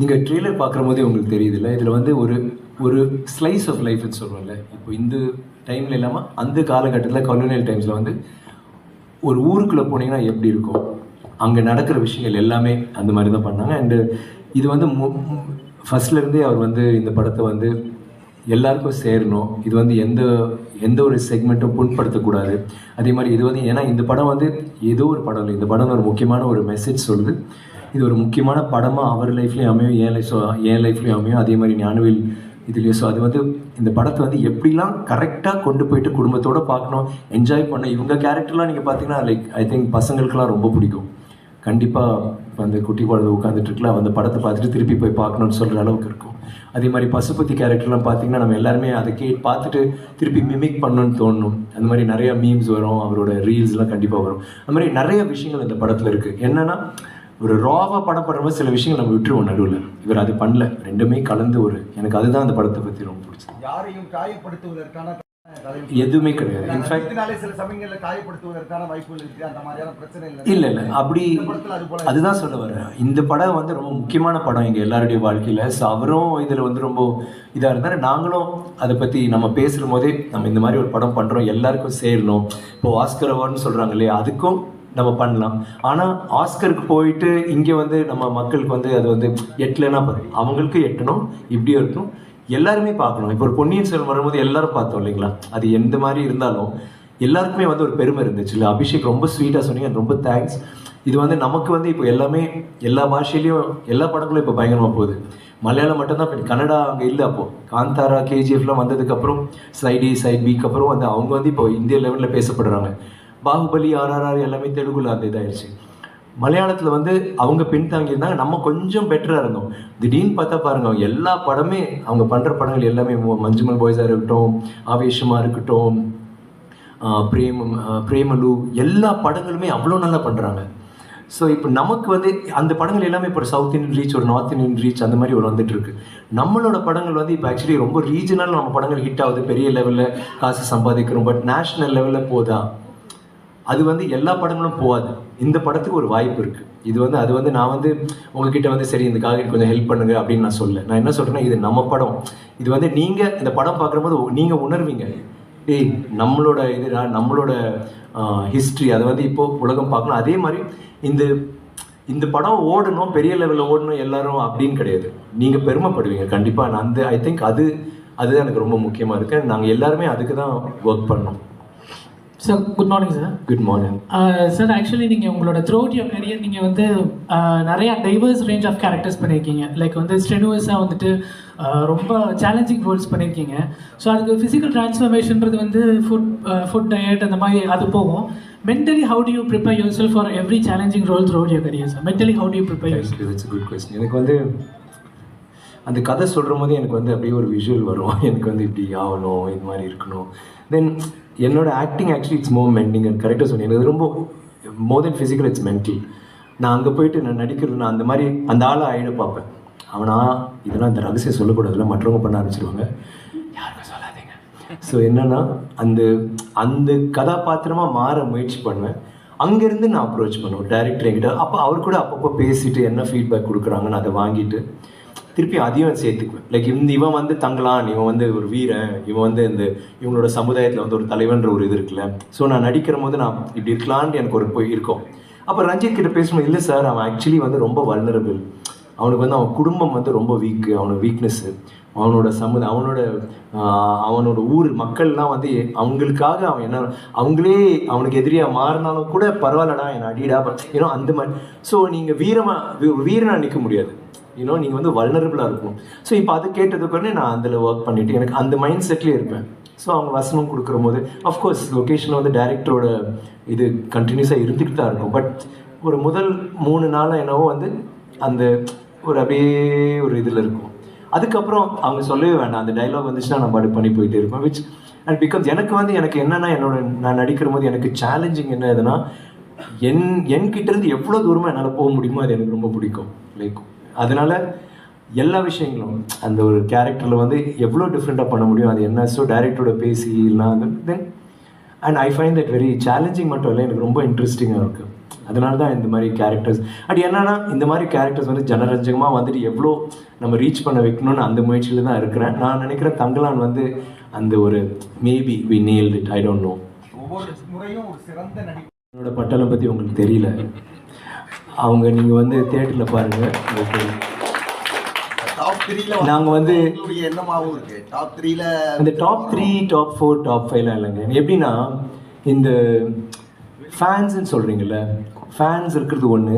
நீங்கள் ட்ரெய்லர் பார்க்குற போதே உங்களுக்கு தெரியுதுல்ல இதில் வந்து ஒரு ஒரு ஸ்லைஸ் ஆஃப் லைஃப்னு சொல்கிறோம்ல இப்போ இந்த டைமில் இல்லாமல் அந்த காலகட்டத்தில் கலோனியல் டைம்ஸில் வந்து ஒரு ஊருக்குள்ளே போனீங்கன்னா எப்படி இருக்கும்? அங்கே நடக்கிற விஷயங்கள் எல்லாமே அந்த மாதிரி தான் பண்ணாங்க. அண்டு இது வந்து ஃபர்ஸ்ட்லேருந்தே அவர் வந்து இந்த படத்தை வந்து எல்லாருக்கும் சேரணும். இது வந்து எந்த எந்த ஒரு செக்மெண்ட்டும் புண்படுத்தக்கூடாது. அதே மாதிரி இது வந்து ஏன்னா இந்த படம் வந்து ஏதோ ஒரு படம் இல்லை. இந்த படம் ஒரு முக்கியமான ஒரு மெசேஜ் சொல்லுது. இது ஒரு முக்கியமான படமாக அவர் லைஃப்லேயும் அமையும் என் லைஃப் என் லைஃப்லேயும் அமையும். அதே மாதிரி ஞானவேல் இதுலேயும். ஸோ அது வந்து இந்த படத்தை வந்து எப்படிலாம் கரெக்டாக கொண்டு போயிட்டு குடும்பத்தோடு பார்க்கணும் என்ஜாய் பண்ண இவங்க கேரக்டர்லாம் நீங்கள் பார்த்தீங்கன்னா லைக் ஐ திங்க் பசங்களுக்குலாம் ரொம்ப பிடிக்கும். கண்டிப்பாக இப்போ அந்த குட்டி குழந்தை உட்காந்துட்டு இருக்கலாம் அந்த படத்தை பார்த்துட்டு திருப்பி போய் பார்க்கணும்னு சொல்கிற அளவுக்கு இருக்கும். அதே மாதிரி பசுபத்தி கேரக்டர்லாம் பார்த்தீங்கன்னா நம்ம எல்லாருமே அதை கே பார்த்துட்டு திருப்பி மிமிக் பண்ணணும்னு தோணும். அந்த மாதிரி நிறையா மீம்ஸ் வரும் அவரோட ரீல்ஸ்லாம் கண்டிப்பாக வரும். அந்த மாதிரி நிறைய விஷயங்கள் இந்த படத்தில் இருக்குது என்னென்னா ஒரு ராவாக படம் பண்ணும்போது சில விஷயங்கள் நம்ம விட்டுருவோம் நடுவில். இவர் அது பண்ணல. ரெண்டுமே கலந்து ஒரு எனக்கு அதுதான் அந்த படத்தை பற்றி ரொம்ப பிடிச்சது. யாரையும் காயப்படுத்துவதற்கான எதுவுமே கிடையாது. இன்ஃபேக்ட் சில சமயங்கள்ல காயப்படுத்துவதற்கான வாய்ப்புகள் இருக்கு. அந்த மாதிரியான பிரச்சனை இல்லை. இல்ல இல்ல. அப்படி அதுதான் சொல்ல வரேன். இந்த படம் வந்து ரொம்ப முக்கியமான படம் எங்க எல்லாருடைய வாழ்க்கையில. ஸோ அவரும் இதுல வந்து ரொம்ப இதா இருந்தாரு. நாங்களும் அதை பத்தி நம்ம பேசுற போதே நம்ம இந்த மாதிரி ஒரு படம் பண்றோம். எல்லாருக்கும் சேரணும். இப்போ ஆஸ்கர் அவார்ட்னு சொல்றாங்க இல்லையா? அதுக்கும் நம்ம பண்ணலாம். ஆனால் ஆஸ்கருக்கு போயிட்டு இங்கே வந்து நம்ம மக்களுக்கு வந்து அது வந்து எட்டலைன்னா பாரு அவங்களுக்கு எட்டணும் இப்படியும் இருக்கணும். எல்லாருமே பார்க்கணும். இப்போ ஒரு பொன்னியின் செல்வன் வரும்போது எல்லாரும் பார்த்தோம் இல்லைங்களா? அது எந்த மாதிரி இருந்தாலும் எல்லாருக்குமே வந்து ஒரு பெருமை இருந்துச்சு. இல்லை அபிஷேக் ரொம்ப ஸ்வீட்டாக சொன்னீங்க. ரொம்ப தேங்க்ஸ் இது வந்து நமக்கு வந்து இப்போ எல்லாமே எல்லா பாஷையிலையும் எல்லா படங்களும் இப்போ பயங்கரமாக போகுது. மலையாளம் மட்டும்தான் இப்போ கன்னடா அங்கே இல்லை அப்போது காந்தாரா கேஜிஎஃப்லாம் வந்ததுக்கப்புறம் சைடி சைட் பிக்கு அப்புறம் வந்து அவங்க வந்து இப்போ இந்திய லெவலில் பேசப்படுறாங்க. பாகுபலி ஆர்ஆர்ஆர் எல்லாமே தெலுங்குல அந்த இதாயிடுச்சு. மலையாளத்தில் வந்து அவங்க பின்தாங்கி இருந்தாங்க நம்ம கொஞ்சம் பெட்டராக இருந்தோம். திடீர்னு பார்த்தா பாருங்க எல்லா படமே அவங்க பண்ணுற படங்கள் எல்லாமே மஞ்சுமல் பாய்ஸாக இருக்கட்டும் ஆவேஷமாக இருக்கட்டும் பிரேம பிரேமலு எல்லா படங்களுமே அவ்வளோ நல்லா பண்ணுறாங்க ஸோ இப்போ நமக்கு வந்து அந்த படங்கள் எல்லாமே இப்போ சவுத் இண்டியன் ரீச் ஒரு நார்த் இந்தியன் ரீச் அந்த மாதிரி ஒரு வந்துட்டு இருக்கு. நம்மளோட படங்கள் வந்து இப்போ ஆக்சுவலி ரொம்ப ரீஜனல் நம்ம படங்கள் ஹிட் ஆகுது. பெரிய லெவலில் காசு சம்பாதிக்கிறோம். பட் நேஷனல் லெவலில் போதா? அது வந்து எல்லா படங்களும் போகாது. இந்த படத்துக்கு ஒரு வாய்ப்பு இருக்குது இது வந்து அது வந்து நான் வந்து உங்ககிட்ட வந்து சரி இந்த காகிட் கொஞ்சம் ஹெல்ப் பண்ணுங்க அப்படின்னு நான் சொல்ல நான் என்ன சொல்கிறேன்னா இது நம்ம படம். இது வந்து நீங்கள் இந்த படம் பார்க்குறபோது நீங்கள் உணர்வீங்க. ஏய் நம்மளோட இதுடா நம்மளோட ஹிஸ்ட்ரி அதை வந்து இப்போது உலகம் பார்க்கணும். அதே மாதிரி இந்த இந்த படம் ஓடணும் பெரிய லெவலில் ஓடணும் எல்லாரும் அப்படின்னு கிடையாது. நீங்கள் பெருமைப்படுவீங்க. கண்டிப்பாக நான் அந்த ஐ திங்க் அது அதுதான் எனக்கு ரொம்ப முக்கியமாக இருக்குது நாங்கள் எல்லாருமே அதுக்கு தான் ஒர்க் பண்ணோம். Sir good morning sir good morning sir actually நீங்கள் உங்களோட த்ரோட் யோர் கரியர் நீங்கள் வந்து நிறைய டைவர்ஸ் ரேஞ்ச் ஆஃப் கேரக்டர்ஸ் பண்ணியிருக்கீங்க லைக் வந்து ஸ்ட்ரெனுவஸாக வந்துட்டு uh, ரொம்ப சேலஞ்சிங் ரோல்ஸ் பண்ணியிருக்கீங்க ஸோ அதுக்கு ஃபிசிக்கல் ட்ரான்ஸ்ஃபர்மேஷன்றது வந்து ஃபுட் ஃபுட் டயட் அந்த மாதிரி அது போகும். Mentally how do you prepare your self for every challenging role throughout your career sir mentally how do you prepare it's good question எனக்கு வந்து அந்த கதை சொல்கிற போது எனக்கு வந்து அப்படியே ஒரு விஷுவல் வரும். எனக்கு வந்து இப்படி ஆகணும் இது மாதிரி இருக்கணும். தென் என்னோட acting actually it's more and கரெக்டாக சொன்னேன். எனக்கு ரொம்ப more then physical it's mental நான் அங்கே போயிட்டு நான் நடிக்கிறது நான் அந்த மாதிரி அந்த ஆளை ஆயிட பார்ப்பேன். அவனா இதெல்லாம் இந்த ரகசியம் சொல்லக்கூடாதுல மற்றவங்க பண்ண ஆரம்பிச்சிருவாங்க. யாருக்கும் சொல்லாதீங்க. ஸோ என்னென்னா அந்த அந்த கதாபாத்திரமாக மாற முயற்சி பண்ணுவேன். அங்கேருந்து நான் அப்ரோச் பண்ணுவேன். டேரக்டர் என்கிட்ட அப்போ அவர் கூட அப்பப்போ பேசிட்டு என்ன ஃபீட்பேக் கொடுக்குறாங்கன்னு அதை வாங்கிட்டு திருப்பி அதையும் சேர்த்துக்குவேன். லைக் இந்த இவன் வந்து தங்கலான் இவன் வந்து ஒரு வீரன் இவன் வந்து இந்த இவங்களோட சமுதாயத்தில் வந்து ஒரு தலைவன்ற ஒரு இது இருக்குல்ல. ஸோ நான் நடிக்கிற போது நான் இப்படி இருக்கலான்னு எனக்கு ஒரு போய் இருக்கும். அப்போ ரஞ்சித் கிட்ட பேசும்போது இல்லை சார் அவன் ஆக்சுவலி வந்து ரொம்ப வல்னரபிள் அவனுக்கு வந்து அவன் குடும்பம் வந்து ரொம்ப வீக்கு அவனோட வீக்னஸ்ஸு அவனோட சமுதாயம் அவனோட அவனோட ஊர் மக்கள்லாம் வந்து அவங்களுக்காக அவன் என்ன அவங்களே அவனுக்கு எதிரியாக மாறினாலும் கூட பரவாயில்லடா என் அடிடா ஏன்னா அந்த மாதிரி. ஸோ நீங்கள் வீரமாக வீரனாக நிற்க முடியாது. யூனோ நீங்கள் வந்து வல்னரபிளாக இருக்கணும். ஸோ இப்போ அதை கேட்டதுக்கு நான் அதில் ஒர்க் பண்ணிட்டு எனக்கு அந்த மைண்ட் செட்லேயே இருப்பேன். ஸோ அவங்க வசனம் கொடுக்குற போது அஃப்கோர்ஸ் லொக்கேஷனில் வந்து டேரக்டரோட இது கண்டினியூஸாக இருந்துக்கிட்டு தான் இருக்கும். பட் ஒரு முதல் மூணு நாளாக என்னவோ வந்து அந்த ஒரு அப்படியே ஒரு இதில் இருக்கும். அதுக்கப்புறம் அவங்க சொல்லவே வேண்டாம். அந்த டைலாக் வந்துச்சுன்னா நம்ம அப்படி பண்ணி போயிட்டே இருப்போம் விச் அண்ட் பிகாஸ் எனக்கு வந்து எனக்கு என்னென்னா என்னோட நான் நடிக்கிற போது எனக்கு சேலஞ்சிங் என்ன எதுனா என் என்கிட்டேருந்து எவ்வளோ தூரமாக என்னால் போக முடியுமோ அது எனக்கு ரொம்ப பிடிக்கும். லைக் அதனால எல்லா விஷயங்களும் அந்த ஒரு கேரக்டரில் வந்து எவ்வளோ டிஃப்ரெண்ட்டாக பண்ண முடியும் அது என்ன ஸோ டேரக்டரோட பேசி எல்லாம் then and I find that very challenging மட்டும் இல்லை எனக்கு ரொம்ப இன்ட்ரெஸ்டிங்காக இருக்குது அதனால தான் இந்த மாதிரி கேரக்டர்ஸ் அண்ட் என்னென்னா இந்த மாதிரி கேரக்டர்ஸ் வந்து ஜனரஞ்சகமாக வந்துட்டு எவ்வளோ நம்ம ரீச் பண்ண வைக்கணும்னு அந்த முயற்சியில் தான் இருக்கிறேன். நான் நினைக்கிறேன் தங்கலான் வந்து அந்த ஒரு maybe we nailed it I don't know என்னோட பட்டாளம் பற்றி உங்களுக்கு தெரியல. அவங்க நீங்கள் வந்து தேட்டரில் பாருங்கள் நாங்க வந்து- எண்ணமாவும் இருக்கு. டாப் த்ரீல அந்த top three top four top ஃபைவ்லாம் இல்லைங்க. எப்படின்னா இந்த ஃபேன்ஸ்ன்னு சொல்கிறீங்கல்ல ஃபேன்ஸ் இருக்கிறது ஒன்று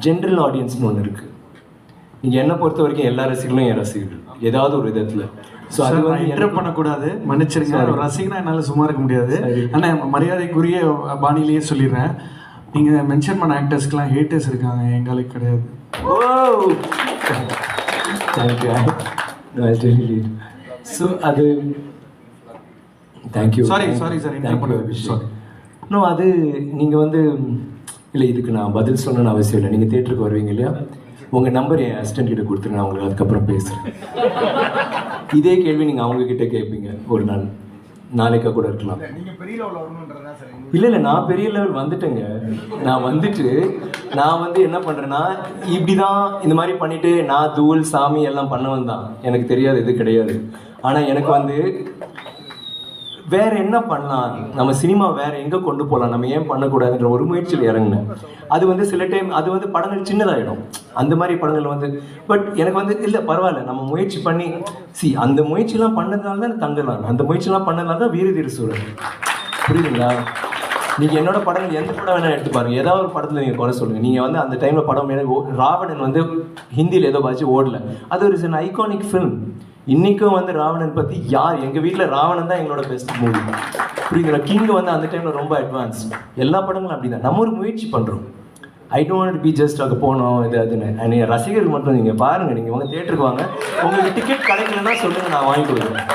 ஜென்ரல் ஆடியன்ஸ்னு ஒன்று இருக்குது என்னை பொறுத்த வரைக்கும் எல்லா ரசிகர்களும் என் ரசிகர்கள். ஏதாவது ஒரு விதத்தில். ஸோ அது வந்து இன்டர் பண்ணக்கூடாது. மன்னிச்சிருங்க. ஒரு ரசிகனா என்னால் சும்மா இருக்க முடியாது. சரி. ஆனால் மரியாதைக்குரிய பாணியிலேயே சொல்லிடுறேன். நீங்கள் மென்ஷன் பண்ண ஆக்டர்ஸ்க்குலாம் ஹேட்டர்ஸ் இருக்காங்க. எங்களுக்கு கிடையாது. ஓ தேங்க்யூ ஸோ அது தேங்க்யூ sir. interrupt பண்ணது. Sorry. நோ அது நீங்கள் வந்து இல்லை இதுக்கு நான் பதில் சொல்லணும்னு அவசியம் இல்லை. நீங்கள் தேட்டருக்கு வருவீங்க இல்லையா? உங்கள் நம்பர் என் அசிஸ்டன்ட் கிட்ட கொடுத்துருங்க நான் உங்களுக்கு அதுக்கப்புறம் பேசுகிறேன் இதே கேள்வி நீங்கள் அவங்க கிட்ட கேட்பீங்க ஒரு நாள். நாளைக்கா கூட இருக்கலாம். இல்லை இல்லை நான் பெரிய லெவல் வந்துட்டேங்க. நான் வந்துட்டு நான் வந்து என்ன பண்ணுறேன்னா இப்படி தான் இந்த மாதிரி பண்ணிட்டு நான் தூள் சாமி எல்லாம் பண்ணவன் தான் எனக்கு தெரியாது இது கிடையாது. ஆனால் எனக்கு வந்து வேற என்ன பண்ணலாம்? நம்ம சினிமா வேற எங்க கொண்டு போகலாம் நம்ம ஏன் பண்ணக்கூடாதுன்ற ஒரு முயற்சியில் இறங்கினேன். அது வந்து சில டைம் அது வந்து படங்கள் சின்னதாயிடும். அந்த மாதிரி படங்கள் வந்து பட் எனக்கு வந்து இல்லை பரவாயில்ல. நம்ம முயற்சி பண்ணி சி அந்த முயற்சிலாம் பண்ணதுனால தான் தங்கலாம். அந்த முயற்சிலாம் பண்ணதுனால தான் வீரதீர சூழல் புரியுதுங்களா? நீங்கள் என்னோட படங்கள் எந்த படம் வேணால் எடுத்து பாருங்க. ஏதாவது ஒரு படத்தில் நீங்கள் குறை சொல்லுங்கள் நீங்கள் வந்து அந்த டைமில் படம் எனக்கு ஓ- ராவணன் வந்து ஹிந்தியில் ஏதோ பார்த்து ஓடல. அது ஒரு சின்ன ஐகானிக் ஃபிலிம் இன்னைக்கும் வந்து ராவணன் பத்தி யார்? எங்க வீட்ல ராவணன் தான் எங்களோட பெஸ்ட் மூவி புரியுதுங்களா? கிங் வந்து அந்த டைம்ல ரொம்ப அட்வான்ஸ் எல்லா படங்களும் அப்படிதான். நம்ம ஒரு முயற்சி பண்றோம். ஐ டோன்ட் பி ஜஸ்ட் அங்கே போனோம் இது அதுன்னு. என் ரசிகர்கள் மட்டும் நீங்க பாருங்க நீங்க உங்க தேட்டருக்கு வாங்க. உங்களுக்கு டிக்கெட் கிடைக்கலன்னா சொல்லுங்க நான் வாங்கி கொடுக்குறேன்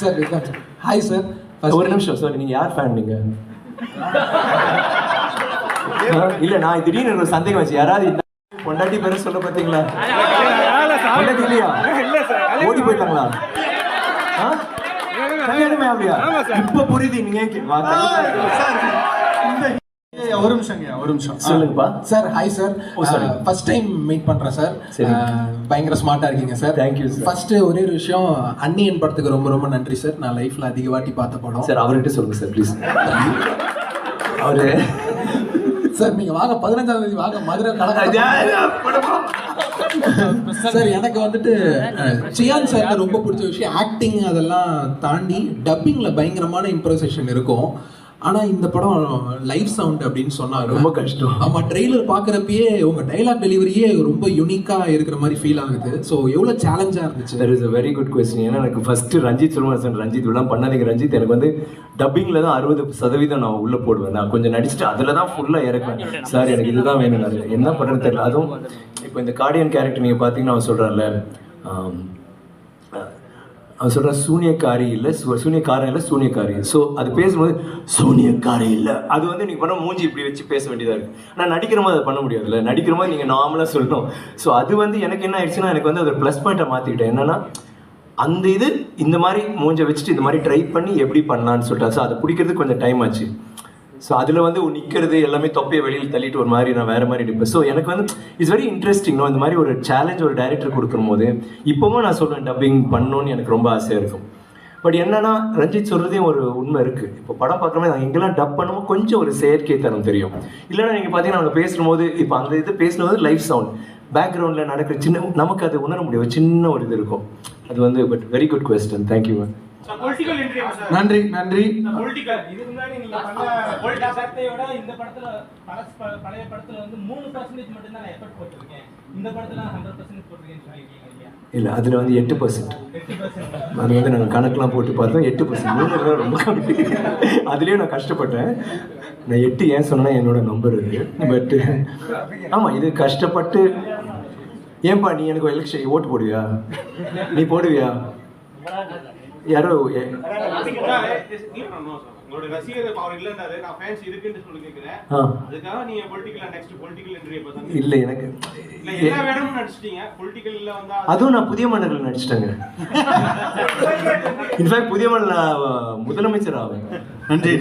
சார் ஹாய் சார் ஒரு நிமிஷம் சார் நீங்க யார் ஃபேன் நீங்க? ஆ, இல்ல நான் திடீர்னு ஒரு சந்தேகம் வச்சு யாராவது பொண்டாட்டி பேரை சொல்ல பாத்தீங்களா? பொண்டாட்டி இல்லையா ஓடி போயிட்டாங்களா? ஆ? கல்யாணமே அப்படியா இப்ப புரியுது நீங்க ஒரு நிமிஷங்க ஒரு நிமிஷம். சொல்லுங்கப்பா. Sir hi sir. First time meet பண்றேன் சார். சரி. பயங்கர ஸ்மார்ட்டா இருக்கீங்க sir. Thank you, sir. First ஒரே ஒரு விஷயம் அன்னியன் படத்துக்கு ரொம்ப ரொம்ப நன்றி சார். நான் லைஃப்ல அதிக வாட்டி பார்த்த படம். சார் அவர்கிட்ட சொல்லுங்க சார் ப்ளீஸ் அவரு சார் நீங்க வாங்க பதினஞ்சாம் தேதி வாங்க மதுரை கலக்க சார் எனக்கு வந்துட்டு சியான் சார் ரொம்ப பிடிச்ச விஷயம் ஆக்டிங் அதெல்லாம் தாண்டி டப்பிங்ல பயங்கரமான இம்ப்ரோசேஷன் இருக்கும். ஆனா இந்த படம் லைவ் சவுண்ட் அப்படின்னு சொன்னாங்க ரொம்ப கஷ்டம். ஆமா ட்ரெய்லர் பாக்குறப்பயே உங்க டைலாக் டெலிவரியே ரொம்ப யூனிக்கா இருக்கிற மாதிரி ஃபீல் ஆகுது. ஸோ எவ்வளவு சேலஞ்சா இருந்துச்சு? That is a very good question ஏன்னா எனக்கு ஃபர்ஸ்ட் ரஞ்சித் சொல்லுவேன் சார் ரஞ்சித் இதெல்லாம் பண்ணாதீங்க ரஞ்சித். எனக்கு வந்து டப்பிங்கில் தான் அறுபது சதவீதம் நான் உள்ளே போடுவேன். நான் கொஞ்சம் நடிச்சுட்டு அதில் தான் ஃபுல்லாக இறக்குவேன். சார் எனக்கு இதுதான் வேணும். என்ன பண்ணுறது தெரியல. அதுவும் இப்போ இந்த கார்டியன் கேரக்டர் நீங்கள் பார்த்தீங்கன்னா அவன் சொல்கிறான்ல அவன் சொல்கிறான் சூனியக்காரி இல்லை சூனியக்காரன் இல்லை சூனியக்காரி. ஸோ அது பேசும்போது சூனியக்காரி இல்லை. அது வந்து நீங்கள் பண்ண மூஞ்சி இப்படி வச்சு பேச வேண்டியதாக இருக்குது ஆனால் நடிக்கிற மாதிரி அதை பண்ண முடியாதுல்ல. நடிக்கிற மாதிரி நீங்கள் நார்மலாக சொல்லணும். ஸோ அது வந்து எனக்கு என்ன ஆயிடுச்சுன்னா எனக்கு வந்து அது ப்ளஸ் பாயிண்ட்டை மாற்றிக்கிட்டேன் என்னன்னா அந்த இது இந்த மாதிரி மூஞ்சை வச்சுட்டு இந்த மாதிரி ட்ரை பண்ணி எப்படி பண்ணலான்னு சொல்லிட்டா ஸோ அதை பிடிக்கிறதுக்கு கொஞ்சம் டைம் ஆச்சு. ஸோ அதில் வந்து நிற்கிறது எல்லாமே தொப்பையை வெளியில் தள்ளிட்டு ஒரு மாதிரி நான் வேறு மாதிரி நிற்பேன் ஸோ எனக்கு வந்து இட்ஸ் வெரி இன்ட்ரெஸ்டிங் இந்த மாதிரி ஒரு சேலஞ்ச் ஒரு டேரக்டர் கொடுக்கும் போது இப்போவும் நான் சொல்லுவேன் டப்பிங் பண்ணணும்னு எனக்கு ரொம்ப ஆசையாக இருக்கும். பட் என்னன்னா ரஞ்சித் சொல்றதையும் ஒரு உண்மை இருக்கு. இப்போ படம் பார்க்குறோமே நான் டப் பண்ணும்போது கொஞ்சம் ஒரு செயற்கை தரம் தெரியும். இல்லைன்னா நீங்கள் பார்த்தீங்கன்னா அவங்க பேசும்போது இப்போ அந்த இது பேசுனது லைஃப் சவுண்ட் பேக்ரவுண்டில் நடக்கிற சின்ன நமக்கு அது உணர முடியும். சின்ன ஒரு இது இருக்கும். அது வந்து but very good question thank you ma'am நன்றி நன்றி. இல்லை அதில் வந்து எட்டு பர்சன்ட் அது வந்து நாங்கள் கணக்கெலாம் போட்டு பார்த்தோம் எட்டு பர்சன்ட் மூணு தான் ரொம்ப கம்மி. அதுலேயும் நான் கஷ்டப்பட்டேன். நான் எட்டு ஏன் சொன்னா என்னோட நம்பர் இருக்கு. பட்டு ஆமாம் இது கஷ்டப்பட்டு. ஏன்பா நீ எனக்கு எலெக்ஷன் ஓட்டு போடுவியா? நீ போடுவியா? யாரோ இல்லை எனக்கு அதுவும் நான் புதிய மன்னர்கள் நடிச்சிட்டேங்க. இன்ஃபேக்ட் புதிய அஹ், முதலமைச்சர் ஆவேன். நன்றி.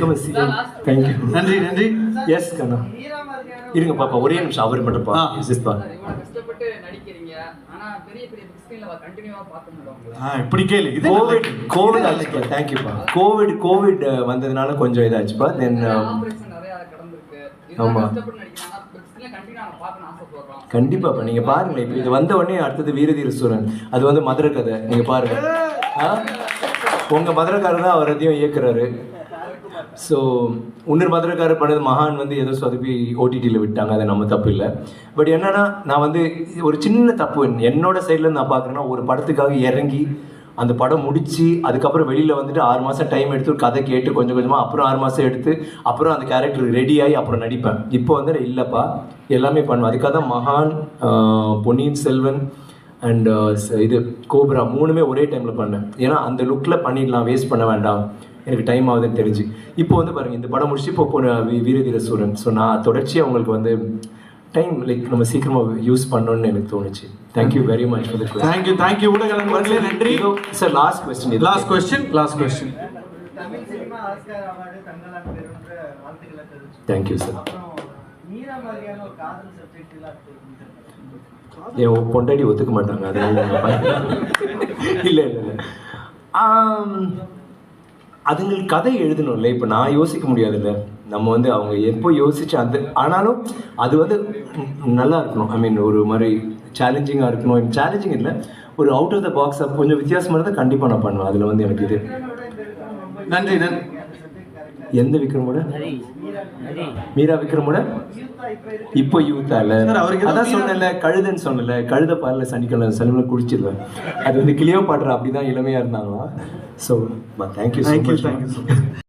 தேங்க்யூ நன்றி நன்றி. எஸ் கண்ணா. இருங்க பாப்பா ஒரே நிமிஷம். அவர் மட்டும் பா. இப்படி கேளு. இது கோவிட் கோவிட் ஆச்சுப்பா தேங்க்யூப்பா கோவிட் கோவிட் வந்ததுனால கொஞ்சம் இதாச்சுப்பா. தென் ஆபரேஷன் நிறைய கடந்திருக்கு. ஆமா. இதெல்லாம் கஷ்டப்பட்டு நடிக்கிறாங்க. பிக் ஸ்கிரீன்ல கண்டினியூ நாங்க பார்க்கணும் ஆசைப்படுறோம். கண்டிப்பாப்பா நீங்க பாருங்களேன். இப்போ இது வந்த உடனே அடுத்தது வீரதீர சூரன் அது வந்து மதுரை கதை நீங்க பாருங்க. ஆ? உங்க மதுரைக்காரர் தான் அவர் அதையும் இயக்குறாரு. ஸோ இன்னொரு மதுரைக்காரர் பண்ணது மகான் வந்து ஏதோ சொதப்பி ஓடிடியில் விட்டாங்க அது நம்ம தப்பு இல்லை. பட் என்னன்னா நான் வந்து ஒரு சின்ன தப்பு என்னோட சைடில் நான் பார்க்குறேன்னா ஒரு படத்துக்காக இறங்கி அந்த படம் முடித்து அதுக்கப்புறம் வெளியில் வந்துட்டு ஆறு மாதம் டைம் எடுத்து ஒரு கதை கேட்டு கொஞ்சம் கொஞ்சமாக அப்புறம் ஆறு மாதம் எடுத்து அப்புறம் அந்த கேரக்டர் ரெடி ஆகி அப்புறம் நடிப்பேன். இப்போ வந்து இல்லைப்பா. எல்லாமே பண்ணுவேன். அதுக்காக தான் மகான் பொன்னியின் செல்வன் அண்ட் இது கோப்ரா மூணுமே ஒரே டைமில் பண்ணேன். ஏன்னா அந்த லுக்கில் பண்ணிடலாம் வேஸ்ட் பண்ண வேண்டாம். எனக்கு டைம் ஆகுதுன்னு தெரிஞ்சு. இப்போ வந்து பாருங்கள் இந்த படம் முடிச்சு இப்போ போன வீரதீர சூரன் ஸோ நான் தொடர்ச்சியாக உங்களுக்கு வந்து டைம் லைக் நம்ம சீக்கிரமாக யூஸ் பண்ணணும்னு எனக்கு தோணுச்சு. Thank you very much for the thank you thank you ஊடக நண்பர்களே நன்றி. Sir last question last question last question thank you sir என் பொண்டாட்டி ஒத்துக்க மாட்டாங்க அதனால. இல்ல இல்ல இல்ல. அதுங்களுக்கு கதை எழுதணும்ல இப்போ நான் யோசிக்க முடியாதுல்ல நம்ம வந்து அவங்க எப்போ யோசிச்சு அந்த ஆனாலும் அது வந்து நல்லா இருக்கணும். ஐ மீன் ஒரு மாதிரி சேலஞ்சிங்காக இருக்கணும். சேலஞ்சிங் இல்லை ஒரு அவுட் ஆஃப் த பாக்ஸ் கொஞ்சம் வித்தியாசமாக இருந்தால் கண்டிப்பாக நான் பண்ணுவேன். அதில் வந்து எனக்கு இது. நன்றி நன்றி. எந்த விக்ரமோட? மீரா விக்ரமோட? இப்போ யூத்தா இல்ல. சார், அவருக்கு ஏதோ அதான் சொன்னல கழுதைன்னு சொன்னல கழுத பாலில் சனிக்கிழமை சனிக்கிழமை குடிச்சிருவேன் அது வந்து கிளியோ பாடுற அப்படிதான் இளமையா இருந்தாங்களா So, but thank you so thank much. You, thank you much.